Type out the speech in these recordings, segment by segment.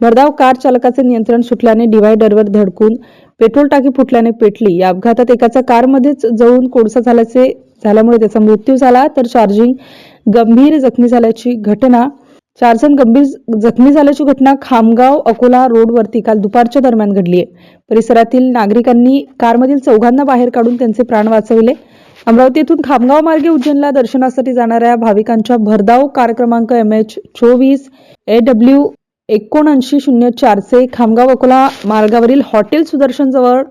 भरधाव कार चालकाचे नियंत्रण सुटल्याने डिव्हायडरवर धडकून पेट्रोल टाकी फुटल्याने पेटली. या अपघातात एकाचा कारमध्येच जळून कोळसा झाल्याचे झाल्यामुळे त्याचा मृत्यू झाला. तर चार्जिंग गंभीर जखमी झाल्याची घटना चार जण गंभीर जखमी झाल्याची घटना खामगाव अकोला रोडवरती काल दुपारच्या दरम्यान घडली आहे. परिसरातील नागरिकांनी कारमधील चौघांना बाहेर काढून त्यांचे प्राण वाचविले. अमरावती येथून खामगाव मार्गे उज्जैनला दर्शनासाठी जाणाऱ्या भाविकांच्या भरधाव कार क्रमांक एम एच चोवीस ए डब्ल्यू एकोणऐंशी शून्य चारचे खामगाव अकोला मार्गावरील हॉटेल सुदर्शन जवळ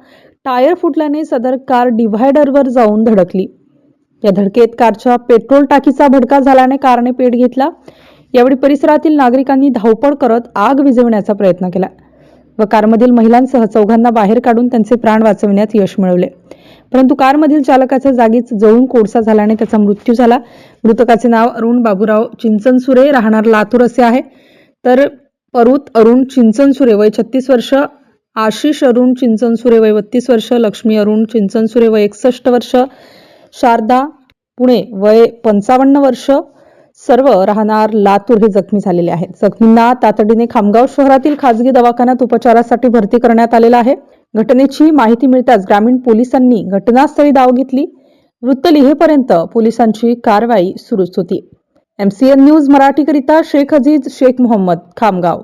टायर फुटल्याने सदर कार डिव्हायडरवर जाऊन धडकली. या धडकेत कारच्या पेट्रोल टाकीचा भडका झाल्याने कारने पेट घेतला. यावेळी परिसरातील नागरिकांनी धावपळ करत आग विझवण्याचा प्रयत्न केला व कारमधील महिलांसह चौघांना बाहेर काढून त्यांचे प्राण वाचवण्यात यश मिळवले. परंतु कारमधील चालकाचा जागीच जळून कोळसा झाल्याने त्याचा मृत्यू झाला. मृतकाचे नाव अरुण बाबूराव चिंचनसुरे राहणार लातूर असे आहे. तर परुत अरुण चिंचनसुरे वय छत्तीस वर्ष. आशिष अरुण चिंचनसुरे वय बत्तीस वर्ष. लक्ष्मी अरुण चिंचनसुरे वय एकसष्ट वर्ष. शारदा पुणे वय पंचावन्न वर्ष. सर्व राहणार लातूर हे जखमी झालेले आहेत. जखमींना तातडीने खामगाव शहरातील खासगी दवाखान्यात उपचारासाठी भरती करण्यात आलेला आहे. घटनेची माहिती मिळताच ग्रामीण पोलिसांनी घटनास्थळी धाव घेतली. वृत्त लिहेपर्यंत पोलिसांची कारवाई सुरूच होती. एमसीएन न्यूज मराठीकरिता शेख अजीज शेख मोहम्मद खामगाव.